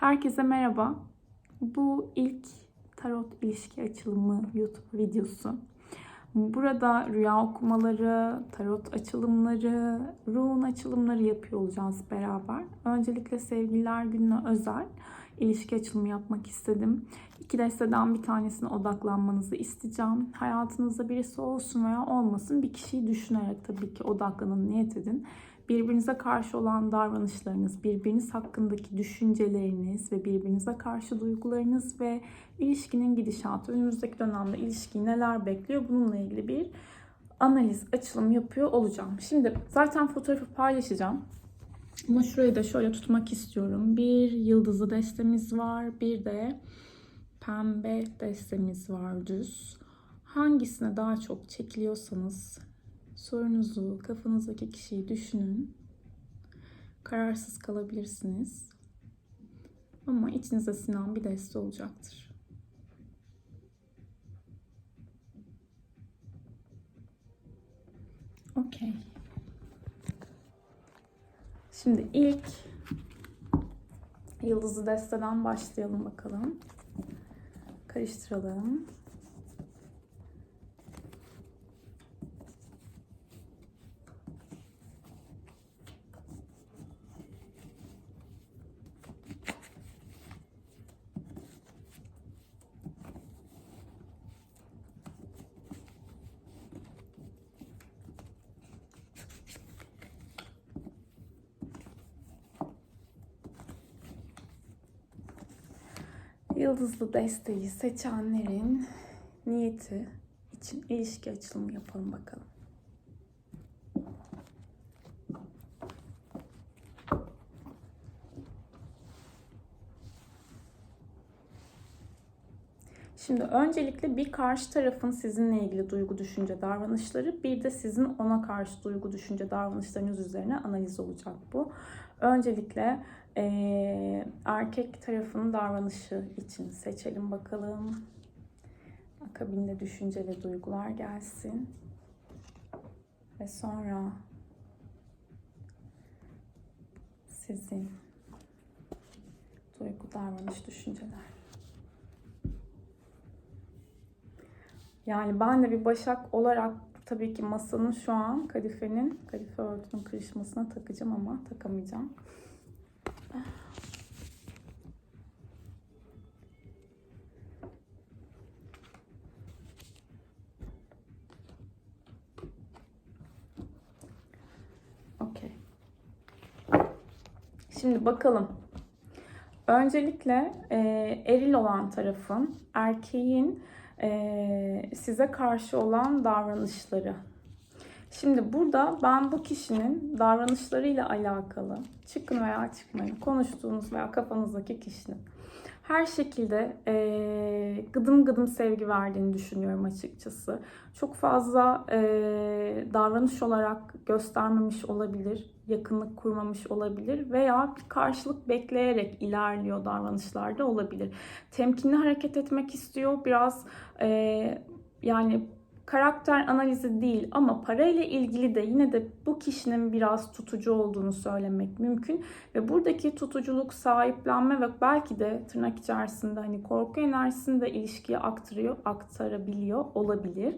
Herkese merhaba. Bu ilk tarot ilişki açılımı YouTube videosu. Burada rüya okumaları, tarot açılımları, ruhun açılımları yapıyor olacağız beraber. Öncelikle sevgililer gününe özel ilişki açılımı yapmak istedim. İki desteden bir tanesine odaklanmanızı isteyeceğim. Hayatınızda birisi olsun veya olmasın bir kişiyi düşünerek tabii ki odaklanın, niyet edin birbirinize karşı olan davranışlarınız, birbiriniz hakkındaki düşünceleriniz ve birbirinize karşı duygularınız ve ilişkinin gidişatı, önümüzdeki dönemde ilişkiyi neler bekliyor bununla ilgili bir analiz, açılım yapıyor olacağım. Şimdi zaten fotoğrafı paylaşacağım. Ama şurayı da şöyle tutmak istiyorum. Bir yıldızlı destemiz var, bir de pembe destemiz var düz. Hangisine daha çok çekiliyorsanız sorunuzu, kafanızdaki kişiyi düşünün. Kararsız kalabilirsiniz. Ama içinize sinen bir deste olacaktır. Okey. Şimdi ilk yıldızlı desteden başlayalım bakalım. Karıştıralım. Yıldızlı desteği seçenlerin niyeti için ilişki açılımı yapalım bakalım. Şimdi öncelikle bir karşı tarafın sizinle ilgili duygu, düşünce, davranışları, bir de sizin ona karşı duygu, düşünce, davranışlarınız üzerine analiz olacak bu. Öncelikle e, erkek tarafının davranışı için seçelim bakalım. Akabinde düşünce ve duygular gelsin. Ve sonra sizin duygu, davranış, düşünceler. Yani ben de bir başak olarak tabii ki masanın şu an kadifenin, kadife örtünün kırışmasına takacağım ama takamayacağım. Okey. Şimdi bakalım. Öncelikle e, eril olan tarafın, erkeğin e, size karşı olan davranışları. Şimdi burada ben bu kişinin davranışlarıyla alakalı çıkın veya çıkmayın konuştuğunuz veya kafanızdaki kişinin her şekilde e, gıdım gıdım sevgi verdiğini düşünüyorum açıkçası. Çok fazla e, davranış olarak göstermemiş olabilir, yakınlık kurmamış olabilir veya bir karşılık bekleyerek ilerliyor davranışlarda olabilir. Temkinli hareket etmek istiyor, biraz e, yani karakter analizi değil ama parayla ilgili de yine de bu kişinin biraz tutucu olduğunu söylemek mümkün. Ve buradaki tutuculuk, sahiplenme ve belki de tırnak içerisinde hani korku enerjisini de ilişkiye aktarıyor, aktarabiliyor olabilir.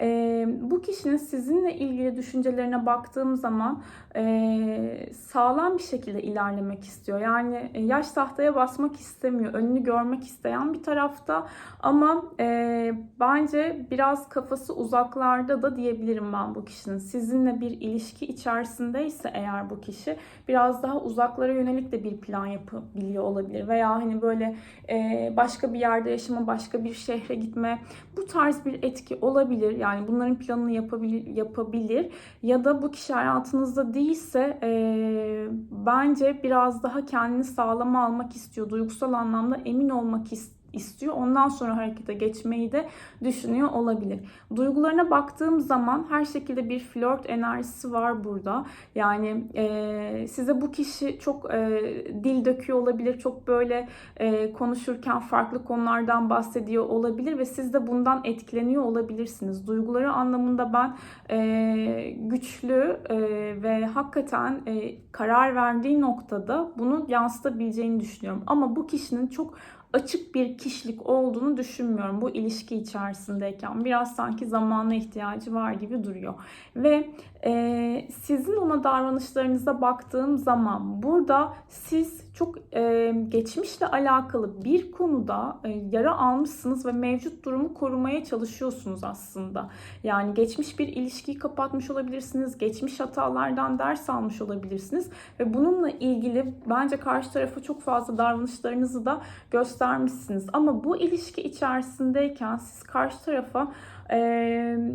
Ee, bu kişinin sizinle ilgili düşüncelerine baktığım zaman e, sağlam bir şekilde ilerlemek istiyor. Yani e, yaş tahtaya basmak istemiyor, önünü görmek isteyen bir tarafta ama e, bence biraz kafası uzaklarda da diyebilirim ben bu kişinin. Sizinle bir ilişki içerisindeyse eğer bu kişi biraz daha uzaklara yönelik de bir plan yapabiliyor olabilir. Veya hani böyle e, başka bir yerde yaşama, başka bir şehre gitme bu tarz bir etki olabilir. Yani bunların planını yapabilir, yapabilir. Ya da bu kişi hayatınızda değilse e, bence biraz daha kendini sağlama almak istiyor. Duygusal anlamda emin olmak istiyor istiyor. Ondan sonra harekete geçmeyi de düşünüyor olabilir. Duygularına baktığım zaman her şekilde bir flört enerjisi var burada. Yani e, size bu kişi çok e, dil döküyor olabilir. Çok böyle e, konuşurken farklı konulardan bahsediyor olabilir ve siz de bundan etkileniyor olabilirsiniz. Duyguları anlamında ben e, güçlü e, ve hakikaten e, karar verdiği noktada bunu yansıtabileceğini düşünüyorum. Ama bu kişinin çok açık bir kişilik olduğunu düşünmüyorum bu ilişki içerisindeyken. Biraz sanki zamana ihtiyacı var gibi duruyor. Ve e, sizin ona davranışlarınıza baktığım zaman burada siz çok e, geçmişle alakalı bir konuda e, yara almışsınız ve mevcut durumu korumaya çalışıyorsunuz aslında. Yani geçmiş bir ilişkiyi kapatmış olabilirsiniz, geçmiş hatalardan ders almış olabilirsiniz ve bununla ilgili bence karşı tarafa çok fazla davranışlarınızı da göstermişsiniz. Ama bu ilişki içerisindeyken siz karşı tarafa e,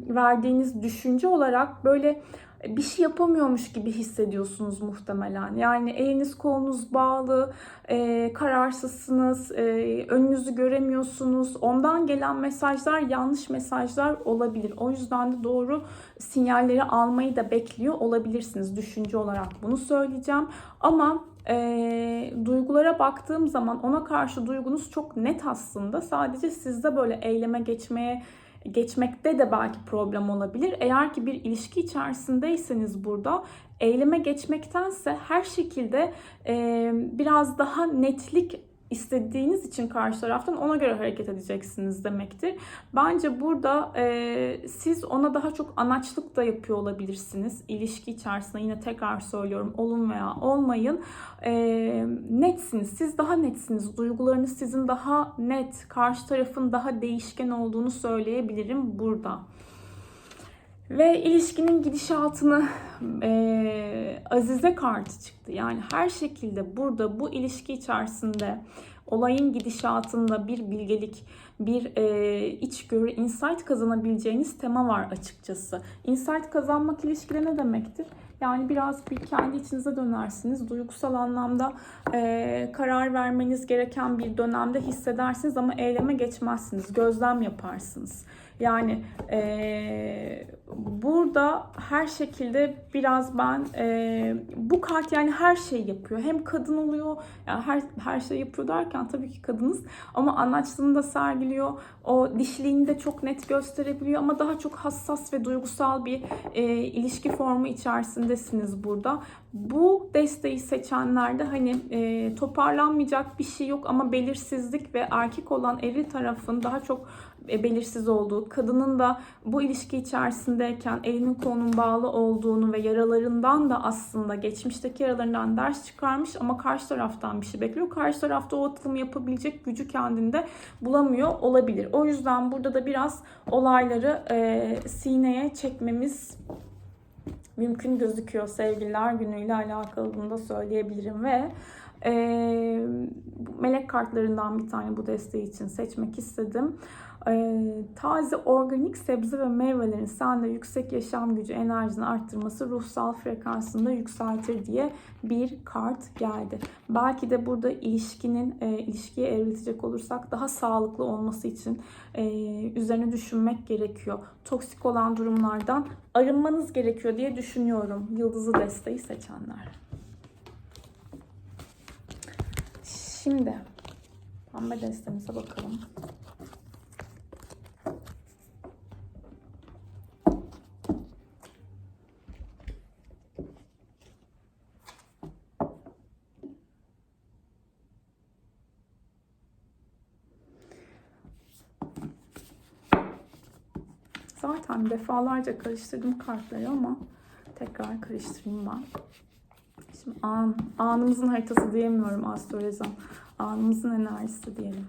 verdiğiniz düşünce olarak böyle bir şey yapamıyormuş gibi hissediyorsunuz muhtemelen. Yani eliniz kolunuz bağlı, e, kararsızsınız, e, önünüzü göremiyorsunuz. Ondan gelen mesajlar yanlış mesajlar olabilir. O yüzden de doğru sinyalleri almayı da bekliyor olabilirsiniz. Düşünce olarak bunu söyleyeceğim. Ama e, duygulara baktığım zaman ona karşı duygunuz çok net aslında. Sadece sizde böyle eyleme geçmeye geçmekte de belki problem olabilir. Eğer ki bir ilişki içerisindeyseniz burada eyleme geçmektense her şekilde e, biraz daha netlik istediğiniz için karşı taraftan ona göre hareket edeceksiniz demektir. Bence burada e, siz ona daha çok anaçlık da yapıyor olabilirsiniz. İlişki içerisinde yine tekrar söylüyorum olun veya olmayın. E, netsiniz. Siz daha netsiniz. Duygularınız sizin daha net. Karşı tarafın daha değişken olduğunu söyleyebilirim burada. Ve ilişkinin gidişatını e, Azize kartı çıktı. Yani her şekilde burada bu ilişki içerisinde olayın gidişatında bir bilgelik, bir e, içgörü, insight kazanabileceğiniz tema var açıkçası. Insight kazanmak ilişkide ne demektir? Yani biraz bir kendi içinize dönersiniz. Duygusal anlamda e, karar vermeniz gereken bir dönemde hissedersiniz ama eyleme geçmezsiniz. Gözlem yaparsınız. Yani e, burada her şekilde biraz ben e, bu kart yani her şey yapıyor. Hem kadın oluyor, yani her her şey yapıyor derken tabii ki kadınız ama anlaştığını da sergiliyor. O dişliğini de çok net gösterebiliyor ama daha çok hassas ve duygusal bir e, ilişki formu içerisindesiniz burada. Bu desteği seçenlerde hani e, toparlanmayacak bir şey yok ama belirsizlik ve erkek olan eri tarafın daha çok belirsiz olduğu, kadının da bu ilişki içerisindeyken elinin kolunun bağlı olduğunu ve yaralarından da aslında geçmişteki yaralarından ders çıkarmış ama karşı taraftan bir şey bekliyor. Karşı tarafta o atılımı yapabilecek gücü kendinde bulamıyor olabilir. O yüzden burada da biraz olayları e, sineye çekmemiz mümkün gözüküyor sevgililer günüyle alakalı bunu da söyleyebilirim ve e, melek kartlarından bir tane bu desteği için seçmek istedim. E, taze organik sebze ve meyvelerin sende yüksek yaşam gücü enerjini arttırması ruhsal frekansını da yükseltir diye bir kart geldi. Belki de burada ilişkinin e, ilişkiye evriltecek olursak daha sağlıklı olması için e, üzerine düşünmek gerekiyor. Toksik olan durumlardan arınmanız gerekiyor diye düşünüyorum. Yıldızı desteği seçenler. Şimdi pembe destemize bakalım. Zaten defalarca karıştırdım kartları ama tekrar karıştırayım ben. Şimdi an, anımızın haritası diyemiyorum astrolojim. Anımızın enerjisi diyelim.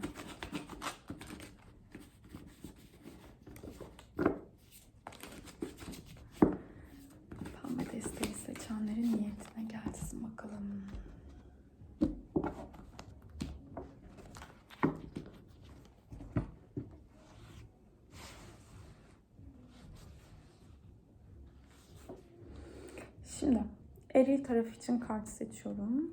Şimdi eril taraf için kart seçiyorum.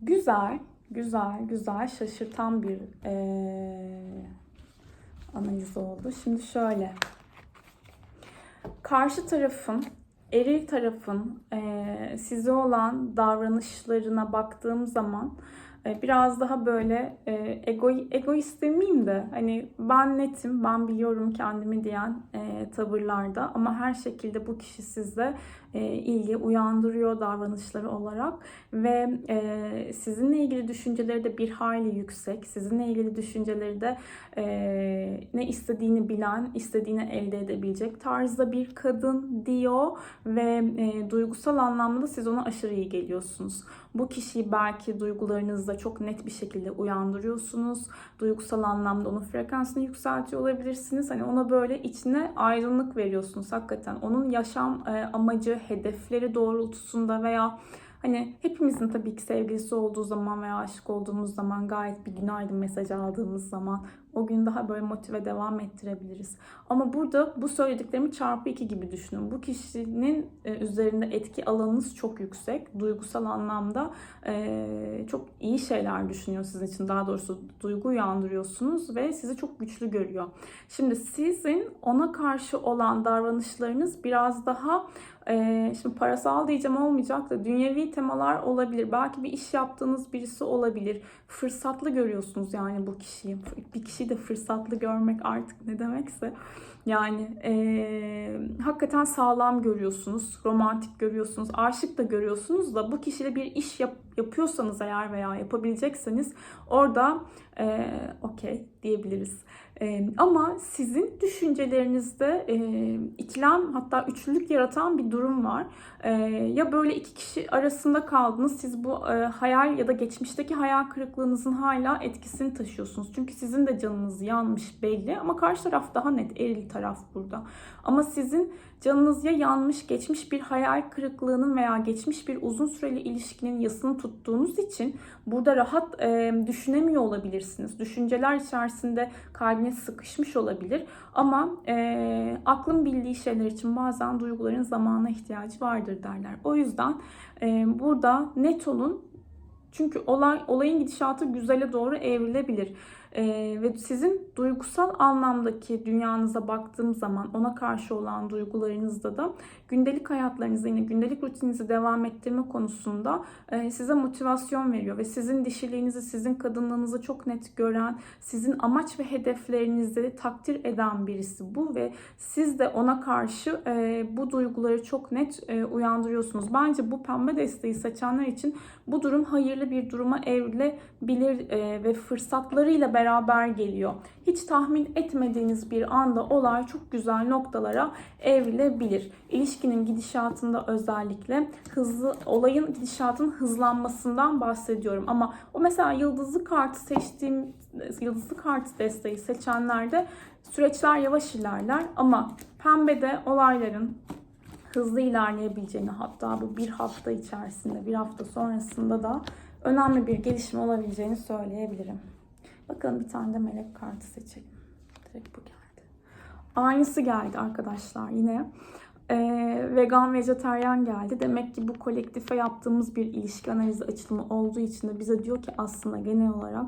Güzel, güzel, güzel, şaşırtan bir e, analiz oldu. Şimdi şöyle. Karşı tarafın, eril tarafın eee size olan davranışlarına baktığım zaman e, biraz daha böyle e, ego, egoist demeyeyim de hani ben netim, ben biliyorum kendimi diyen e, tavırlarda ama her şekilde bu kişi sizde e, ilgi uyandırıyor davranışları olarak ve e, sizinle ilgili düşünceleri de bir hayli yüksek. Sizinle ilgili düşünceleri de e, ne istediğini bilen, istediğini elde edebilecek tarzda bir kadın diyor ve e, duygusal anlamda da siz ona aşırı iyi geliyorsunuz. Bu kişiyi belki duygularınızda çok net bir şekilde uyandırıyorsunuz. Duygusal anlamda onun frekansını yükseltiyor olabilirsiniz. Hani ona böyle içine aydınlık veriyorsunuz hakikaten. Onun yaşam e, amacı, hedefleri doğrultusunda veya Hani hepimizin tabii ki sevgilisi olduğu zaman veya aşık olduğumuz zaman gayet bir günaydın mesajı aldığımız zaman o gün daha böyle motive devam ettirebiliriz. Ama burada bu söylediklerimi çarpı iki gibi düşünün. Bu kişinin e, üzerinde etki alanınız çok yüksek. Duygusal anlamda e, çok iyi şeyler düşünüyor sizin için. Daha doğrusu duygu uyandırıyorsunuz ve sizi çok güçlü görüyor. Şimdi sizin ona karşı olan davranışlarınız biraz daha e, şimdi parasal diyeceğim olmayacak da dünyevi temalar olabilir. Belki bir iş yaptığınız birisi olabilir. Fırsatlı görüyorsunuz yani bu kişiyi. Bir kişiyi de fırsatlı görmek artık ne demekse. Yani e, hakikaten sağlam görüyorsunuz, romantik görüyorsunuz, aşık da görüyorsunuz da bu kişiyle bir iş yap, yapıyorsanız eğer veya yapabilecekseniz orada e, okey diyebiliriz. Ama sizin düşüncelerinizde e, ikilem hatta üçlülük yaratan bir durum var. E, ya böyle iki kişi arasında kaldınız siz bu e, hayal ya da geçmişteki hayal kırıklığınızın hala etkisini taşıyorsunuz. Çünkü sizin de canınız yanmış belli ama karşı taraf daha net eril taraf burada. Ama sizin canınız ya yanmış geçmiş bir hayal kırıklığının veya geçmiş bir uzun süreli ilişkinin yasını tuttuğunuz için burada rahat e, düşünemiyor olabilirsiniz. Düşünceler içerisinde kalbiniz sıkışmış olabilir. Ama e, aklın bildiği şeyler için bazen duyguların zamana ihtiyacı vardır derler. O yüzden e, burada net olun. Çünkü olay olayın gidişatı güzele doğru evrilebilir. Ee, ve sizin duygusal anlamdaki dünyanıza baktığım zaman ona karşı olan duygularınızda da gündelik hayatlarınızı yine gündelik rutininizi devam ettirme konusunda e, size motivasyon veriyor ve sizin dişiliğinizi, sizin kadınlığınızı çok net gören, sizin amaç ve hedeflerinizi takdir eden birisi bu ve siz de ona karşı e, bu duyguları çok net e, uyandırıyorsunuz. Bence bu pembe desteği seçenler için bu durum hayırlı bir duruma evrilebilir e, ve fırsatlarıyla beraber geliyor. Hiç tahmin etmediğiniz bir anda olay çok güzel noktalara evrilebilir. İlişkinin gidişatında özellikle hızlı olayın gidişatın hızlanmasından bahsediyorum. Ama o mesela yıldızlı kartı seçtiğim yıldızlı kart desteği seçenlerde süreçler yavaş ilerler ama pembede olayların hızlı ilerleyebileceğini hatta bu bir hafta içerisinde bir hafta sonrasında da önemli bir gelişme olabileceğini söyleyebilirim. Bakalım bir tane de melek kartı seçelim. Direkt bu geldi. Aynısı geldi arkadaşlar yine. Ee, vegan, vejeteryan geldi. Demek ki bu kolektife yaptığımız bir ilişki analizi açılımı olduğu için de bize diyor ki aslında genel olarak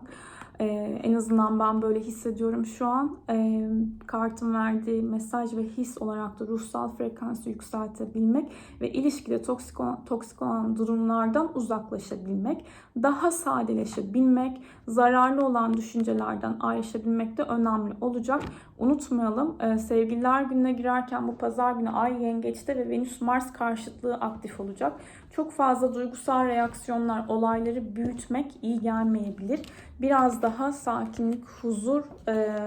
ee, en azından ben böyle hissediyorum şu an. Ee, kartın verdiği mesaj ve his olarak da ruhsal frekansı yükseltebilmek ve ilişkide toksik olan, toksik olan durumlardan uzaklaşabilmek, daha sadeleşebilmek, zararlı olan düşüncelerden ayrışabilmek de önemli olacak. Unutmayalım e, sevgililer gününe girerken bu pazar günü Ay yengeçte ve Venüs Mars karşıtlığı aktif olacak. Çok fazla duygusal reaksiyonlar, olayları büyütmek iyi gelmeyebilir. Biraz daha sakinlik, huzur e,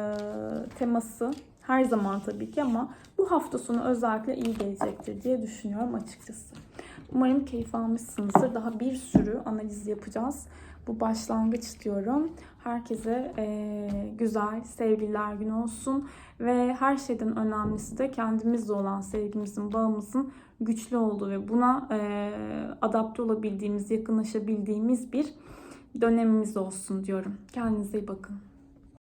teması her zaman tabii ki ama bu hafta sonu özellikle iyi gelecektir diye düşünüyorum açıkçası. Umarım keyif almışsınızdır. Daha bir sürü analiz yapacağız. Bu başlangıç diyorum. Herkese e, güzel sevgililer günü olsun. Ve her şeyden önemlisi de kendimizle olan sevgimizin, bağımızın güçlü olduğu ve buna e, adapte olabildiğimiz, yakınlaşabildiğimiz bir dönemimiz olsun diyorum. Kendinize iyi bakın.